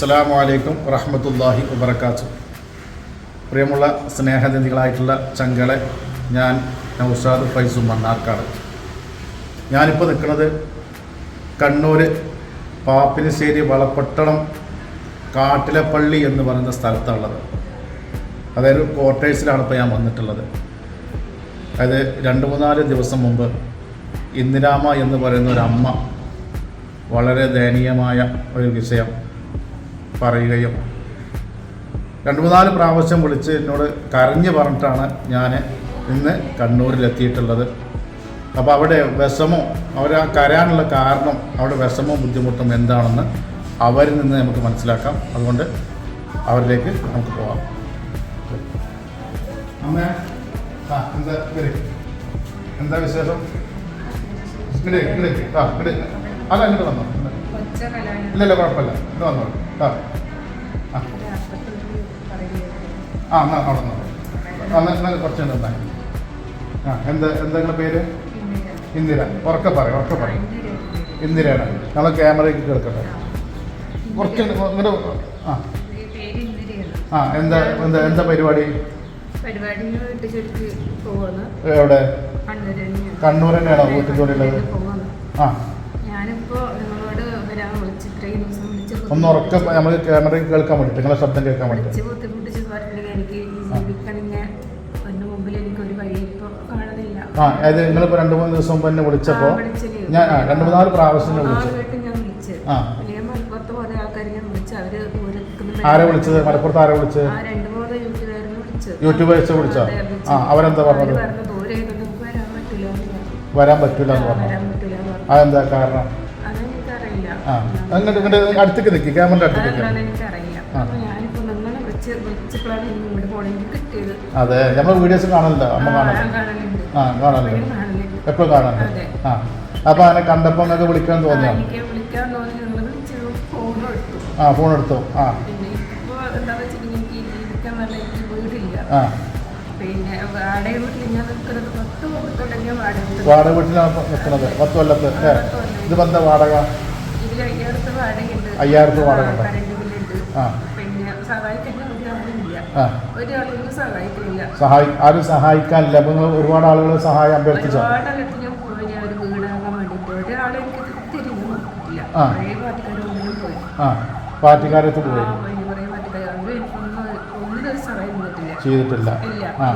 അസ്സലാമു അലൈക്കും വറഹമത്തല്ലാഹി വബർക്കാത്തു പ്രിയമുള്ള സ്നേഹനിധികളായിട്ടുള്ള ചങ്കളെ ഞാൻ നൗഷാദ് ഫൈസു മണ്ണാർക്കാട്. ഞാനിപ്പോൾ നിൽക്കുന്നത് കണ്ണൂർ പാപ്പിനിശ്ശേരി വളപ്പട്ടണം കാട്ടിലപ്പള്ളി എന്ന് പറയുന്ന സ്ഥലത്താണുള്ളത്. അതായത് ക്വാർട്ടേഴ്സിലാണ് ഇപ്പോൾ ഞാൻ വന്നിട്ടുള്ളത്. അതായത് രണ്ട് മൂന്നാൽ ദിവസം മുമ്പ് ഇന്ദിരാമ എന്ന് പറയുന്ന ഒരു അമ്മ വളരെ ദയനീയമായ ഒരു വിഷയം പറയുകയും രണ്ട് മൂന്നാൽ പ്രാവശ്യം വിളിച്ച് എന്നോട് കരഞ്ഞ് പറഞ്ഞിട്ടാണ് ഞാൻ ഇന്ന് കണ്ണൂരിലെത്തിയിട്ടുള്ളത്. അപ്പോൾ അവിടെ വിഷമം അവർ ആ കരയാനുള്ള കാരണം അവിടെ വിഷമവും ബുദ്ധിമുട്ടും എന്താണെന്ന് അവരിൽ നിന്ന് നമുക്ക് മനസ്സിലാക്കാം. അതുകൊണ്ട് അവരിലേക്ക് നമുക്ക് പോവാം. അമ്മ ആ എന്താ വരൂ. എന്താ വിശേഷം? ഇങ്ങട് ഇങ്ങട് ആ ഇങ്ങട്. അല്ല ഇങ്ങോട്ട് വന്നോ ഇല്ല ഇല്ല കുഴപ്പമില്ല. എന്നിട്ട് വന്നോ. ആ. എന്നാ അവിടെ എന്നാൽ കുറച്ച് ആ എന്താ എന്താ പേര്? ഇന്ദിര. ഉറക്കെ പറയും ഉറക്കെ പറയും. ഇന്ദിരയാണ്. ഞങ്ങൾ ക്യാമറയ്ക്ക് കേൾക്കട്ടെ കുറച്ച് ആ. ആ എന്താ എന്താ എന്താ പരിപാടി? എവിടെ. കണ്ണൂർ തന്നെയാണോ വീട്ടിൽ ആ. ഞാനിപ്പോ നിങ്ങളോട് വരാൻ വിളിച്ച് ദിവസം ഒന്ന് ഉറക്കെ നമ്മൾ ക്യാമറയിൽ കേൾക്കാൻ വേണ്ടി നിങ്ങളെ ശബ്ദം കേൾക്കാൻ വേണ്ടി ആ അതായത് നിങ്ങൾ ഇപ്പൊ രണ്ടു നിങ്ങളിപ്പോൾ മൂന്ന് ദിവസം മുമ്പ് എന്നെ വിളിച്ചപ്പോൾ ഞാൻ രണ്ടു രണ്ട് മൂന്നാൽ പ്രാവശ്യം വിളിച്ചു. ആ. ആരെ വിളിച്ചത്? മലപ്പുറത്ത് ആരെ വിളിച്ചത്? യൂട്യൂബ് വെച്ച് വിളിച്ചോ. ആ അവരെന്താ പറഞ്ഞത്? വരാൻ പറ്റില്ല എന്ന് പറഞ്ഞു. അതെന്താ കാരണം? അങ്ങോട്ട് ഇങ്ങോട്ട് അടുത്തേക്ക് നിൽക്കി ക്യാമറ അടുത്തേക്ക് അതെ നമ്മൾ വീഡിയോസ് കാണലില്ല അമ്മ കാണാൻ കാണലുണ്ട്. ആ കാണാൻ എപ്പോഴും കാണലുണ്ട് അതെ. ആ അപ്പൊ അങ്ങനെ കണ്ടപ്പോ നിങ്ങൾക്ക് വിളിക്കാൻ തോന്നിയാ? ആ ഫോൺ എടുത്തു. ആ. ആ. വാടക വീട്ടിലാണ്. നിൽക്കുന്നത് പത്ത് കൊല്ലത്ത്. ഇത് ബന്ധ വാടക? അയ്യായിരത്ത് വാടകയുണ്ട് ആ സഹായി ആരും സഹായിക്കാനില്ല. അപ്പൊ നിങ്ങൾ ഒരുപാട് ആളുകൾ സഹായം അഭ്യർത്ഥിച്ചോ? ആ. പാർട്ടിക്കാരത്ത് പോയി. ചെയ്തിട്ടില്ല. ആ.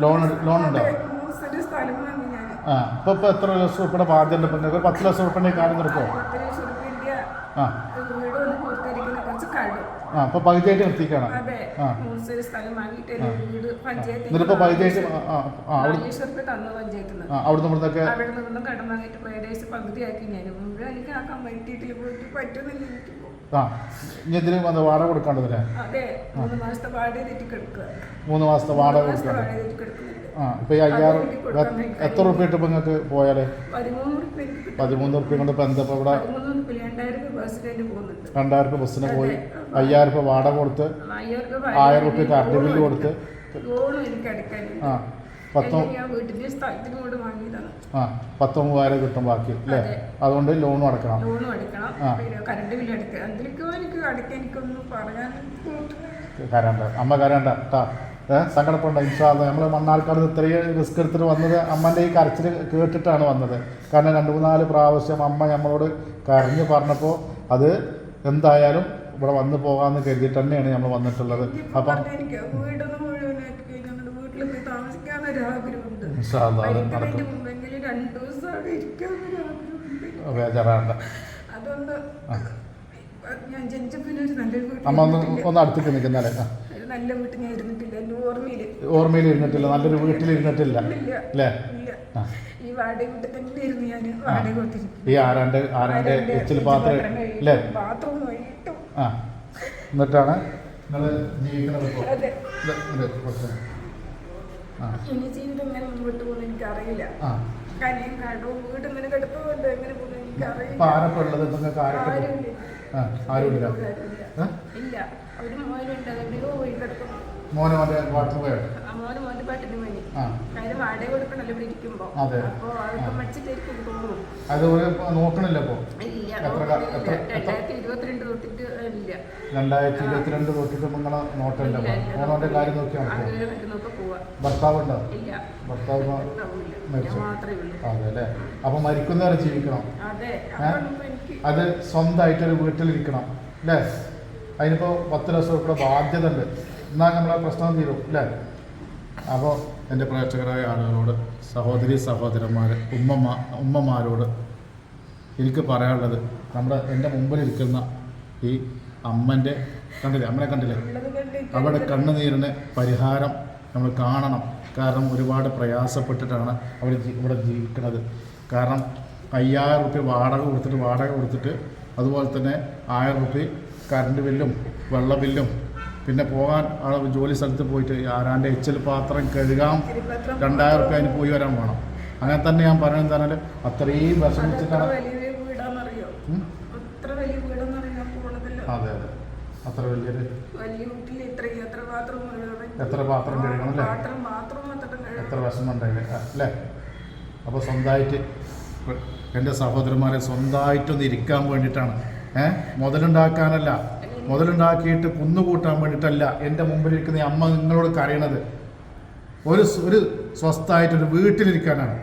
ലോൺ ലോൺ ഉണ്ടോ? ആ ഇപ്പോൾ ഇപ്പോൾ എത്ര ലക്ഷം ഉൾപ്പെടെ ബാധ്യത പിന്നെ ഇപ്പം ഒരു പത്ത് ലക്ഷം ഉൾപ്പെടെ കാര്യം ആ. ആ അപ്പോൾ പകുതിയായിട്ട് നിർത്തിക്കണം ആ. എന്നിട്ടിപ്പോൾ പകുതിയായിട്ട് ആ അവിടെ പഞ്ചായത്തിൽ ആ ഇപ്പൊ. ഇനി ഇതിന് വന്ന് വാടക കൊടുക്കേണ്ടതില്ലേ അതെ മൂന്ന് മാസത്തെ വാടക കിടക്കുക ആ ഇപ്പോൾ ഈ അയ്യാറ് എത്ര റുപ്യ ഇട്ട് ഇപ്പോൾ നിങ്ങൾക്ക് പോയാൽ പതിമൂന്ന് റുപ്യ കൊണ്ട് ഇപ്പം എന്താ ഇപ്പോൾ ഇവിടെ? രണ്ടായിരം രൂപ ബസ്സിന് പോയി അയ്യായിരം രൂപ വാടക കൊടുത്ത് ആയിരം റുപ്യ കറണ്ട് ബില്ല് കൊടുത്ത് ആ പത്തോ ആ പത്തോ മൂവായിരം കിട്ടും ബാക്കി അല്ലേ അതെ. അതുകൊണ്ട് ലോണും അടക്കണം. ആ. കരണ്ട അമ്മ കരണ്ട കേട്ടാ ഏ? സങ്കടപ്പെടണ്ട ഇൻഷാല്ല നമ്മൾ മണ്ണാർക്കാട് ഇത്രയും റിസ്ക് എടുത്തിട്ട് വന്നത് അമ്മന്റെ ഈ കരച്ചിൽ കേട്ടിട്ടാണ് വന്നത്. കാരണം രണ്ട് മൂന്നാൽ പ്രാവശ്യം അമ്മ നമ്മളോട് കരഞ്ഞ് പറഞ്ഞപ്പോൾ അത് എന്തായാലും ഇവിടെ വന്ന് പോകാമെന്ന് കരുതിയിട്ട് തന്നെയാണ് നമ്മൾ വന്നിട്ടുള്ളത്. അപ്പം ബേജാറാണ്ട അമ്മ ഒന്ന് ഒന്ന് അടുത്തേക്ക് ഒരു നല്ല വീട്ടിൽ ഞാൻ ഇരുന്നിട്ടില്ല. എന്റെ ഓർമ്മയിൽ. ഓർമ്മയിൽ ഇരുന്നിട്ടില്ല. നല്ലൊരു വീട്ടിൽ ഇരുന്നിട്ടില്ല അല്ലേ? ഇല്ല. ഈ വാടക വീട്ടിൽ തന്നെ ഇരുന്ന് ഞാൻ വാടക കൊടുത്തിരിക്കും ഈ ആരാണ്ട് ആരാണ്ട് എച്ചിൽ പാത്രം അല്ലേ? ബാത്റൂം വൈകിട്ടു ആ. എന്നിട്ടാണ് നിങ്ങൾ ജീവിക്കുന്നത് ഇപ്പോൾ അതെ. ഇത് ഇത് കുറച്ച്. ആ. ഇനി ജീവിതം എങ്ങനെ മുന്നോട്ട് പോകുന്നു എനിക്കറിയില്ല. ആ. കനിയും കടവും വീട് ഇങ്ങനെ കിടപ്പുണ്ട് എങ്ങനെ പോകുന്ന എനിക്കറിയില്ല. ഇപ്പം ആരൊക്കെ ഉള്ളത്? നിങ്ങൾക്ക് ആരൊക്കെ ആരുമില്ല ആ ആരുമില്ല. ആരുമില്ല. ഏ? ഇല്ല. ഒരു മോനുണ്ട്. അതെവിടെയോ മോനെ മോന്റെ മോന് പാട്ടിന് വേണ്ടി ആ. അതിന് വാടക കൊടുക്കണല്ലോ ഉണ്ടാവില്ല ഇരിക്കുമ്പോ. അതെ. അപ്പൊ അതൊക്കെ അത് ഒരു നോക്കണില്ല രണ്ടായിരത്തി ഇരുപത്തിരണ്ട് തൊട്ടിട്ട് ഇല്ല. രണ്ടായിരത്തി ഇരുപത്തിരണ്ട് തൊട്ടിട്ട് നിങ്ങളെ ഇല്ല. മോനോന്റെ കാര്യം നോക്കി നടക്കും അങ്ങനെ മരുന്നൊക്കെ പോവാ. ഭർത്താവ് ഉണ്ടോ? ഭർത്താവ് ഉള്ളൂ. അതെ അല്ലേ അപ്പൊ മരിക്കുന്നവരെ ജീവിക്കണം. അത്. സ്വന്തമായിട്ടൊരു വീട്ടിലിരിക്കണം. അല്ലേ? അതിനിപ്പോ പത്ത് ലക്ഷം രൂപയുടെ ബാധ്യത ഉണ്ട് എന്നാൽ നമ്മളെ പ്രശ്നം തീരും അല്ലേ? അപ്പോൾ എന്റെ പ്രേക്ഷകരായ ആളുകളോട് സഹോദരി സഹോദരന്മാർ ഉമ്മമാ ഉമ്മമാരോട് എനിക്ക് പറയാനുള്ളത് നമ്മുടെ എന്റെ മുമ്പിലിരിക്കുന്ന ഈ അമ്മന്റെ കണ്ടില്ലേ? അമ്മനെ കണ്ടില്ലേ? അവിടെ കണ്ണുനീരിന് പരിഹാരം നമ്മൾ കാണണം. കാരണം ഒരുപാട് പ്രയാസപ്പെട്ടിട്ടാണ് അവർ ഇവിടെ ജീവിക്കുന്നത്. കാരണം അയ്യായിരം റുപ്യ വാടക കൊടുത്തിട്ട് വാടക കൊടുത്തിട്ട് അതുപോലെ തന്നെ ആയിരം റുപ്യ കറണ്ട് ബില്ലും വെള്ള ബില്ലും പിന്നെ പോകാൻ ആ ജോലി സ്ഥലത്ത് പോയിട്ട് ആരാന്റെ എച്ചൽ പാത്രം കഴുകാം രണ്ടായിരം റുപ്യ അതിന് പോയി വരാൻ വേണം. അങ്ങനെ തന്നെ ഞാൻ പറയുന്നത് പറഞ്ഞാൽ അത്രയും വിഷമിച്ചിട്ടാണ്. അതെ അതെ. അത്ര വലിയൊരു എത്ര പാത്രം കഴുകണം? അല്ലേ? എത്ര കഴുകണം അല്ലേ? അപ്പോൾ സ്വന്തമായിട്ട് എന്റെ സഹോദരന്മാരെ സ്വന്തമായിട്ടൊന്ന് ഇരിക്കാൻ വേണ്ടിയിട്ടാണ്. ഏഹ് മുതലുണ്ടാക്കാനല്ല. മുതലുണ്ടാക്കിയിട്ട് കുന്നുകൂട്ടാൻ വേണ്ടിയിട്ടല്ല എന്റെ മുമ്പിലിരിക്കുന്ന അമ്മ നിങ്ങളോട് കരയണത്. ഒരു ഒരു സ്വസ്ഥമായിട്ടൊരു വീട്ടിലിരിക്കാനാണ്.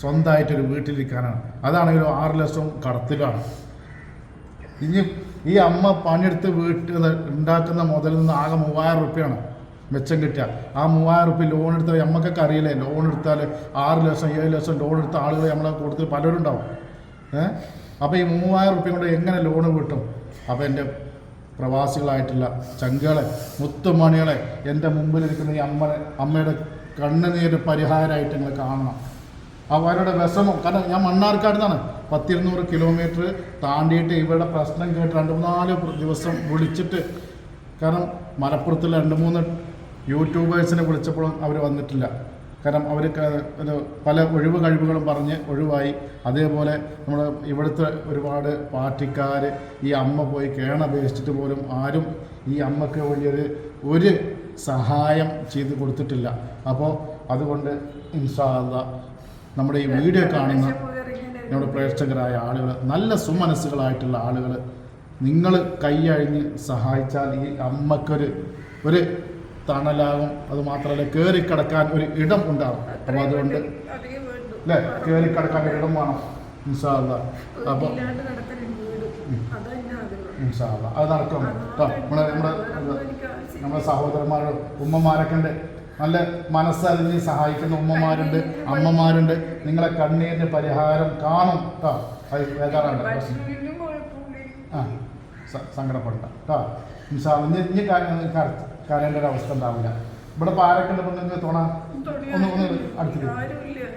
സ്വന്തമായിട്ടൊരു വീട്ടിലിരിക്കാനാണ്. അതാണെങ്കിലും ആറ് ലക്ഷം കടത്തിലാണ് ഇനി ഈ അമ്മ പണിയെടുത്ത് വീട്ടിൽ ഉണ്ടാക്കുന്ന മുതലിൽ നിന്ന് ആകെ മൂവായിരം റുപ്യാണ് മെച്ചം കിട്ടുക. ആ മൂവായിരം റുപ്യ ലോൺ എടുത്താൽ അമ്മക്കൊക്കെ അറിയില്ലേ? ലോൺ എടുത്താൽ ആറ് ലക്ഷം ഏഴ് ലക്ഷം ലോൺ എടുത്ത ആളുകൾ നമ്മളെ കൂടുതൽ പലരും ഉണ്ടാവും ഏഹ് അപ്പോൾ ഈ മൂവായിരം റുപ്യ കൊണ്ട് എങ്ങനെ ലോൺ കിട്ടും? അപ്പോൾ എന്റെ പ്രവാസികളായിട്ടുള്ള ചങ്കുകളെ മുത്തുമണികളെ എന്റെ മുമ്പിലിരിക്കുന്ന ഈ അമ്മ അമ്മയുടെ കണ്ണുനീര് പരിഹാരമായിട്ട് നിങ്ങൾ കാണണം. അവരുടെ വിഷമം കാരണം ഞാൻ മണ്ണാർക്കാട് നിന്നാണ് പത്തിരുന്നൂറ് കിലോമീറ്റർ താണ്ടിയിട്ട് ഇവരുടെ പ്രശ്നം കേട്ട് രണ്ട് മൂന്നാൽ ദിവസം വിളിച്ചിട്ട് കാരണം മലപ്പുറത്തുള്ള രണ്ട് മൂന്ന് യൂട്യൂബേഴ്സിനെ വിളിച്ചപ്പോഴും അവർ വന്നിട്ടില്ല. കാരണം അവർ പല ഒഴിവ് കഴിവുകളും പറഞ്ഞ് ഒഴിവായി. അതേപോലെ നമ്മൾ ഇവിടുത്തെ ഒരുപാട് പാർട്ടിക്കാർ ഈ അമ്മ പോയി കേണ അപേക്ഷിച്ചിട്ട് പോലും ആരും ഈ അമ്മയ്ക്ക് വലിയൊരു ഒരു സഹായം ചെയ്ത് കൊടുത്തിട്ടില്ല. അപ്പോൾ അതുകൊണ്ട് ഇൻഷാല്ല നമ്മുടെ ഈ വീഡിയോ കാണുന്ന നമ്മുടെ പ്രേക്ഷകരായ ആളുകൾ നല്ല സുമനസ്സുകളായിട്ടുള്ള ആളുകൾ നിങ്ങൾ കൈയഴിഞ്ഞ് സഹായിച്ചാൽ ഈ അമ്മക്കൊരു ഒരു തണലാകും. അത് മാത്രമല്ല കയറി കിടക്കാൻ ഒരു ഇടം ഉണ്ടാകും. അപ്പം അതുകൊണ്ട് അല്ലേ? കയറി കിടക്കാൻ ഒരു ഇടം വേണം ഇൻഷാല്ല അപ്പോൾ അത് നടക്കും. കേട്ടോ നമ്മുടെ നമ്മുടെ നമ്മുടെ സഹോദരന്മാരും ഉമ്മമാരൊക്കെ ഉണ്ട്. നല്ല മനസ്സറിഞ്ഞ് സഹായിക്കുന്ന ഉമ്മമാരുണ്ട് അമ്മമാരുണ്ട്. നിങ്ങളെ കണ്ണീരിന് പരിഹാരം കാണും. കേട്ടോ അത് ആ സങ്കടപ്പെടണ്ട. കേട്ടോ ഇൻഷാല്ല ഇനി ഇനി കരയേണ്ട ഒരു അവസ്ഥ ഉണ്ടാവില്ല. ഇവിടെ ഇപ്പോൾ ആരൊക്കെ ഉണ്ട്? ഇപ്പം നിങ്ങൾക്ക് തോണ ഒന്ന് ഒന്ന് അടുത്തില്ല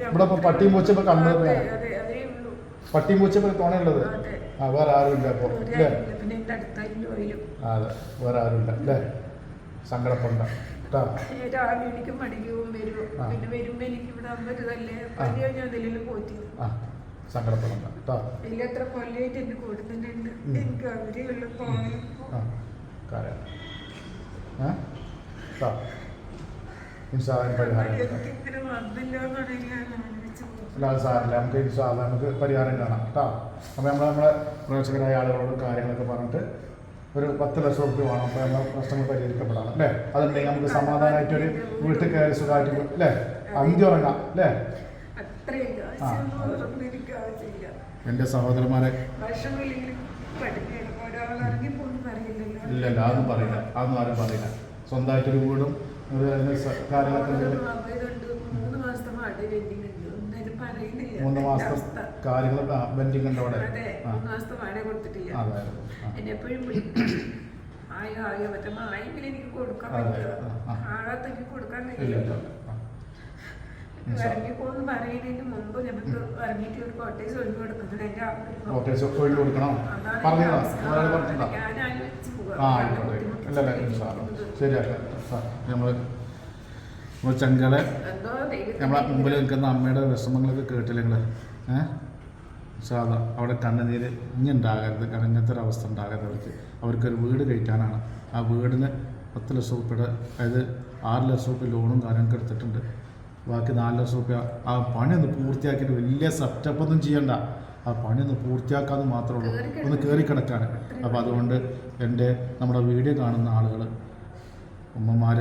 ഇവിടെ ഇപ്പോൾ പട്ടിയും പൂച്ചപ്പോ കണ്ടത് പട്ടിയും പൂച്ചപ്പോ തോണയുള്ളത് ആ വേറെ ആരുമില്ല ഇപ്പോൾ ഒരു അല്ലേ അതെ. വേറെ ആരുമില്ല അല്ലേ സങ്കടപ്പെടണ്ട. രാവിലെ എനിക്ക് മടിക്കവും വരും. ആ. പിന്നെ വരുമ്പോ എനിക്ക് ഇവിടെ അമ്പരുതല്ലേ ഞാൻ പോറ്റി. സങ്കടപ്പെടണ്ട. കേട്ടോ? ഇതിൽ എത്ര കൊല്ലമായിട്ട് ഉം. എനിക്ക് അവരെയുള്ള. പരിഹാരം സാറില്ല നമുക്ക് ഇൻഷാല്ല നമുക്ക് പരിഹാരം കാണാം കേട്ടോ. അപ്പോൾ നമ്മൾ നമ്മളെ പ്രവേശകരായ ആളുകളോട് കാര്യങ്ങളൊക്കെ പറഞ്ഞിട്ട് ഒരു പത്ത് ലക്ഷം റുപ്യ വേണം. അപ്പോൾ നമ്മളെ പ്രശ്നങ്ങൾ പരിഹരിക്കപ്പെടാം അല്ലേ? അതുണ്ടെങ്കിൽ നമുക്ക് സമാധാനമായിട്ട് ഒരു വീട്ടിൽ കയറി സുഖമായിട്ട് അല്ലേ? അഞ്ചു ഉറങ്ങാം അല്ലേ? ആ. എന്റെ സഹോദരന്മാരെ ഇല്ലല്ല അതൊന്നും പറയില്ല. അതൊന്നും ആരും പറയില്ല. സ്വന്തമായിട്ടൊരു വീടും ഒരു കാര്യങ്ങളൊക്കെ മൂന്ന് അവസ്ഥ. കാര്യങ്ങൾ ബെൻഡിങ് ഉണ്ട് അവിടെ. ഒഴിഞ്ഞു കൊടുക്കണം. പറഞ്ഞതാ. ആ ആയിക്കോട്ടെ അല്ലാ. ശരിയാക്കാം. നമ്മൾ നമ്മൾ ചെങ്കളെ നമ്മളെ മുമ്പിൽ നിൽക്കുന്ന അമ്മയുടെ വിഷമങ്ങളൊക്കെ കേട്ടില്ല നിങ്ങൾ ഏഹ് സാധാ അവിടെ കണ്ണുനീര് ഇനി ഉണ്ടാകരുത് ഇങ്ങനത്തെ ഒരു അവസ്ഥ ഉണ്ടാകരുത് അവർക്ക്. അവർക്കൊരു വീട് കയറ്റാനാണ്. ആ വീടിന് പത്ത് ലക്ഷം റുപ്യയുടെ അതായത് ആറ് ലക്ഷം റുപ്യ ലോണും കാര്യങ്ങളൊക്കെ എടുത്തിട്ടുണ്ട്. ബാക്കി നാല് ലക്ഷം റുപ്യ ആ പണി ഒന്ന് പൂർത്തിയാക്കിയിട്ട് വലിയ സെറ്റപ്പ് ഒന്നും ചെയ്യണ്ട. ആ പണി ഒന്ന് പൂർത്തിയാക്കാന്ന് മാത്രമേ ഉള്ളൂ. ഒന്ന് കയറി കിടക്കാൻ അപ്പോൾ അതുകൊണ്ട് എന്റെ നമ്മുടെ വീഡിയോ കാണുന്ന ആളുകൾ ഉമ്മമാർ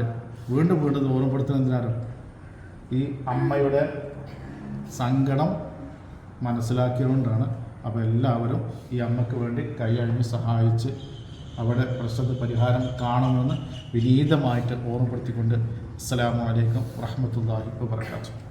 വീണ്ടും വീണ്ടും ഓർമ്മപ്പെടുത്തുന്നതിനാലും ഓർമ്മപ്പെടുത്തുന്ന എന്തിനാണ്? ഈ അമ്മയുടെ സങ്കടം മനസ്സിലാക്കിയതുകൊണ്ടാണ്. അപ്പോൾ എല്ലാവരും ഈ അമ്മയ്ക്ക് വേണ്ടി കൈ അഴിഞ്ഞ് സഹായിച്ച് അവിടെ പ്രശ്നത്തിന് പരിഹാരം കാണുമെന്ന് വിനീതമായിട്ട് ഓർമ്മപ്പെടുത്തിക്കൊണ്ട് അസ്സലാമു അലൈക്കും വറഹ്മത്തുള്ളാഹി വബറകാതുഹു.